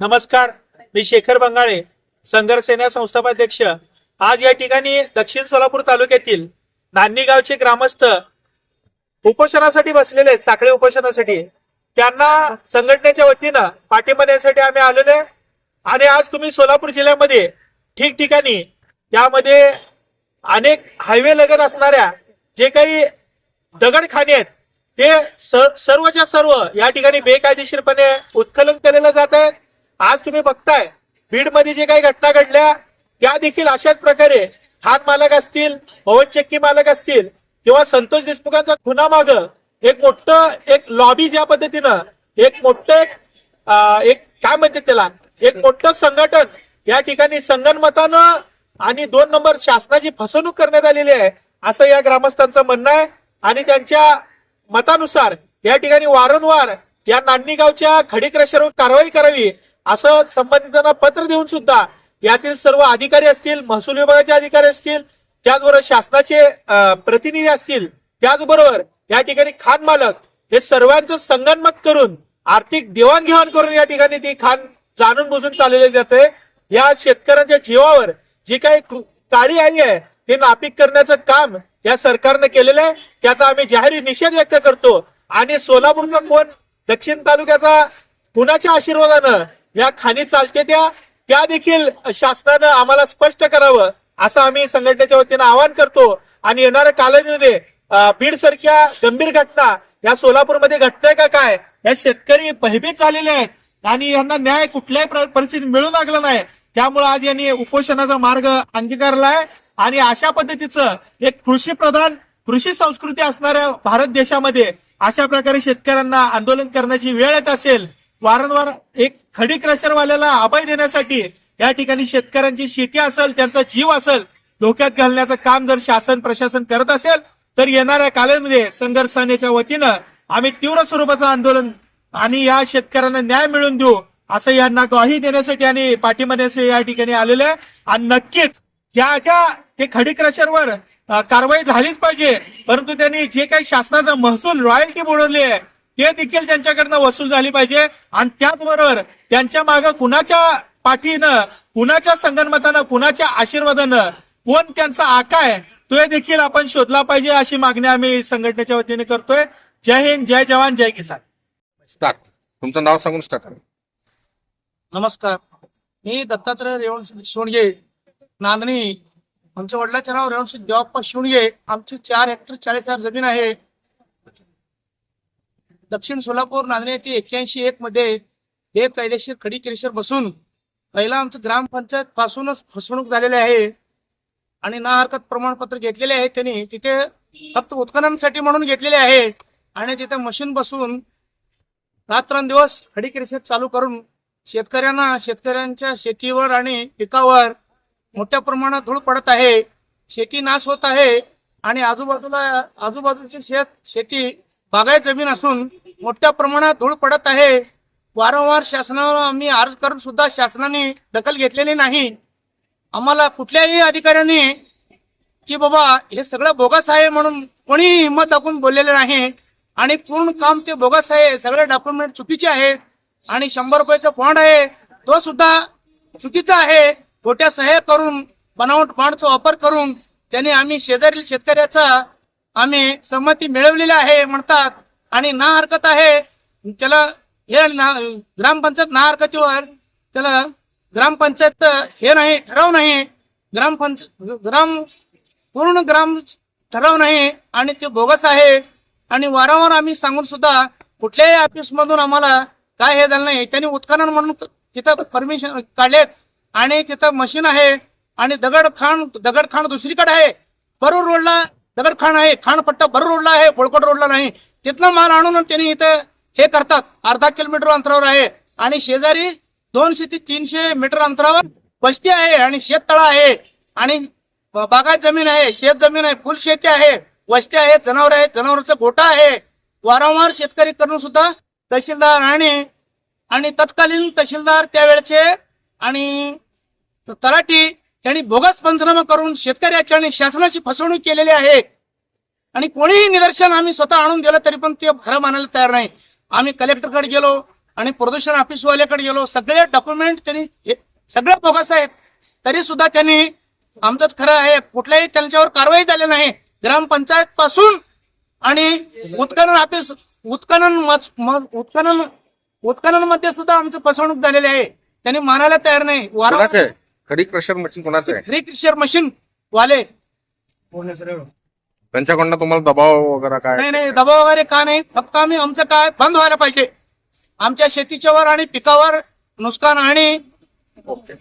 नमस्कार मी शेखर बंगाळे संघर्ष सेना संस्थापाध्यक्ष. आज या ठिकाणी दक्षिण सोलापूर तालुक्यातील नान्नी गावचे ग्रामस्थ उपोषणासाठी बसलेले आहेत साखळी उपोषणासाठी. त्यांना संघटनेच्या वतीनं पाठिंबा देण्यासाठी आम्ही आलेलो आहे. आणि आज तुम्ही सोलापूर जिल्ह्यामध्ये ठिकठिकाणी त्यामध्ये अनेक हायवे लगत असणाऱ्या जे काही दगडखाने आहेत ते स- सर्वच्या सर्व या ठिकाणी बेकायदेशीरपणे उत्खलन केलेलं जात आहे. आज तुम्ही बघताय बीडमध्ये जे काही घटना घडल्या त्या देखील अशाच प्रकारे हात मालक असतील पवन चक्की मालक असतील किंवा संतोष देशमुखांचा खुना माग एक मोठं एक लॉबी ज्या पद्धतीनं एक मोठं एक एक काय म्हणते त्याला एक मोठं संघटन या ठिकाणी संगणमतानं आणि दोन नंबर शासनाची फसवणूक करण्यात आलेली आहे असं या ग्रामस्थांचं म्हणणं आहे. आणि त्यांच्या मतानुसार या ठिकाणी वारंवार या नान्नी गावच्या खडी क्रशरवर कारवाई करावी असं संबंधितांना पत्र देऊन सुद्धा यातील सर्व अधिकारी असतील महसूल विभागाचे अधिकारी असतील त्याचबरोबर शासनाचे प्रतिनिधी असतील त्याचबरोबर या ठिकाणी खान मालक हे सर्वांचं संगनमत करून आर्थिक देवाणघेवाण करून या ठिकाणी ती खान जाणून बुजून चालवली जाते. या शेतकऱ्यांच्या जीवावर जी काही काळी आली आहे ते नापीक करण्याचं काम या सरकारनं केलेलं आहे. त्याचा आम्ही जाहीर निषेध व्यक्त करतो. आणि सोलापूरचा कोण दक्षिण तालुक्याचा कुणाच्या आशीर्वादानं या खाणी चालते त्या. त्या देखील शासनानं आम्हाला स्पष्ट करावं असं आम्ही संघटनेच्या वतीनं आवाहन करतो. आणि येणाऱ्या कालावधीमध्ये बीड सारख्या गंभीर घटना या सोलापूरमध्ये घटतंय का काय या शेतकरी भयभीत झालेले आहेत. आणि यांना न्याय कुठल्याही प्र- परिस्थितीत मिळू लागला नाही. त्यामुळे आज यांनी उपोषणाचा मार्ग अंगीकारला आहे. आणि अशा पद्धतीचं एक कृषी प्रधान कृषी संस्कृती असणाऱ्या भारत देशामध्ये अशा प्रकारे शेतकऱ्यांना आंदोलन करण्याची वेळ येत असेल वारंवार एक खडी क्रशरवाल्याला अभय देण्यासाठी या ठिकाणी शेतकऱ्यांची शेती असेल त्यांचा जीव असेल धोक्यात घालण्याचं काम जर शासन प्रशासन करत असेल तर येणाऱ्या काळामध्ये संघर्ष सेनेच्या वतीनं आम्ही तीव्र स्वरूपाचं आंदोलन आणि या शेतकऱ्यांना न्याय मिळवून देऊ असं यांना ग्वाही देण्यासाठी आणि पाठिंबा या ठिकाणी आलेलं आहे. आणि नक्कीच ज्या ज्या ते खडी क्रशरवर कारवाई झालीच पाहिजे परंतु त्यांनी जे काही शासनाचा महसूल रॉयल्टी बुडवली आहे ते देखील त्यांच्याकडनं वसूल झाली पाहिजे. आणि त्याचबरोबर त्यांच्या मागे कुणाच्या पाठीनं कुणाच्या संगनमतानं कुणाच्या आशीर्वादानं कोण त्यांचा आका आहे तो देखील आपण शोधला पाहिजे अशी मागणी आम्ही संघटनेच्या वतीने करतोय. जय हिंद जय जवान जय किसान. स्टार्ट. तुमचं नाव सांगून स्टार्ट करा. नमस्कार. मी दत्तात्रय रेवणसिंग शिवणगे नांदणी. आमच्या वडिलाचे नाव रेवणसिंग देवाप्पा शिवणगे आमची चार हेक्टर चाळीस हजार जमीन आहे. दक्षिण सोलापूर नांदणे येथे एक्क्याऐंशी एक मध्ये बेकायदेशीर खडी केलेश्वर बसून पहिला आमचं ग्रामपंचायत पासूनच फसवणूक झालेली आहे. आणि ना हरकत प्रमाणपत्र घेतलेले आहे त्यांनी. तिथे फक्त उत्खननासाठी म्हणून घेतलेले आहे. आणि तिथे मशीन बसून रात्रंदिवस खडी केलेश्वर चालू करून शेतकऱ्यांना शेतकऱ्यांच्या शेतीवर आणि पिकावर मोठ्या प्रमाणात धूळ पडत आहे. शेती नाश होत आहे. आणि आजूबाजूला आजूबाजूची शेत शेती बागायत जमीन असून मोठ्या प्रमाणात धूळ पडत आहे. वारंवार शासनावर आम्ही अर्ज करून सुद्धा शासनाने दखल घेतलेली नाही. आम्हाला कुठल्याही अधिकाऱ्यांनी की बाबा हे सगळं बोगस आहे म्हणून कोणीही हिंमत दाखवून बोललेलं नाही. आणि पूर्ण काम ते बोगस आहे सगळे डॉक्युमेंट चुकीचे आहेत आणि शंभर रुपयाचा फंड आहे तो सुद्धा चुकीचा आहे. खोट्या सह्या करून बनावट फंडचा वापर करून त्यांनी आम्ही शेजारील शेतकऱ्याचा आम्ही संमती मिळवलेली आहे म्हणतात. आणि ना हरकत आहे त्याला हे ना ग्रामपंचायत ना हरकतीवर त्याला ग्रामपंचायत हे नाही ठराव नाही. ग्रामपंच ग्राम पूर्ण ग्राम ठराव नाही. आणि ते बोगस आहे. आणि वारंवार आम्ही सांगून सुद्धा कुठल्याही ऑफिसमधून आम्हाला काय हे झालं नाही. त्यांनी उत्खनन म्हणून तिथं परमिशन काढलेत. आणि तिथं मशीन आहे. आणि दगड खाण दगड खाण दुसरीकडे आहे. बरूर रोडला दगडखाण आहे खाणपट्टा भर रोडला आहे बोळकोट रोडला नाही. तिथला माल आणून त्यांनी इथं हे करतात. अर्धा किलोमीटर अंतरावर आहे. आणि शेजारी दोनशे ते तीनशे मीटर अंतरावर वस्ती आहे आणि शेततळा आहे. आणि बागायत जमीन आहे शेत जमीन आहे फुल शेती आहे वस्ती आहे जनावर आहेत जनावरचा गोटा आहे. वारंवार शेतकरी करून सुद्धा तहसीलदार आणि आणि तत्कालीन तहसीलदार त्यावेळेचे आणि तलाठी त्यांनी बोगस पंचनामा करून शेतकऱ्याची आणि शासनाची फसवणूक केलेली आहे. आणि कोणीही निदर्शन आम्ही स्वतः आणून दिलं तरी पण ते खरं मानायला तयार नाही. आम्ही कलेक्टरकडे गेलो आणि प्रदूषण ऑफिसवाल्याकडे गेलो. सगळे डॉक्युमेंट त्यांनी सगळे बोगस आहेत. तरी सुद्धा त्यांनी आमचं खरं आहे कुठल्याही त्यांच्यावर कारवाई झाली नाही. ग्रामपंचायत पासून आणि उत्खनन ऑफिस उत्खनन उत्खनन उत्खननमध्ये सुद्धा आमचं फसवणूक झालेली आहे. त्यांनी मानायला तयार नाही. कोणाचं वारंवार खडी क्रशर मशीन कोणाचं आहे? फ्री क्रिशर मशीन वाले. त्यांच्याकडनं तुम्हाला दबाव वगैरे काय? नाही नाही दबाव वगैरे का नाही. फक्त आम्ही आमचं काय बंद व्हायला पाहिजे. आमच्या शेतीच्या वर आणि पिकावर नुकसान आणि ओके.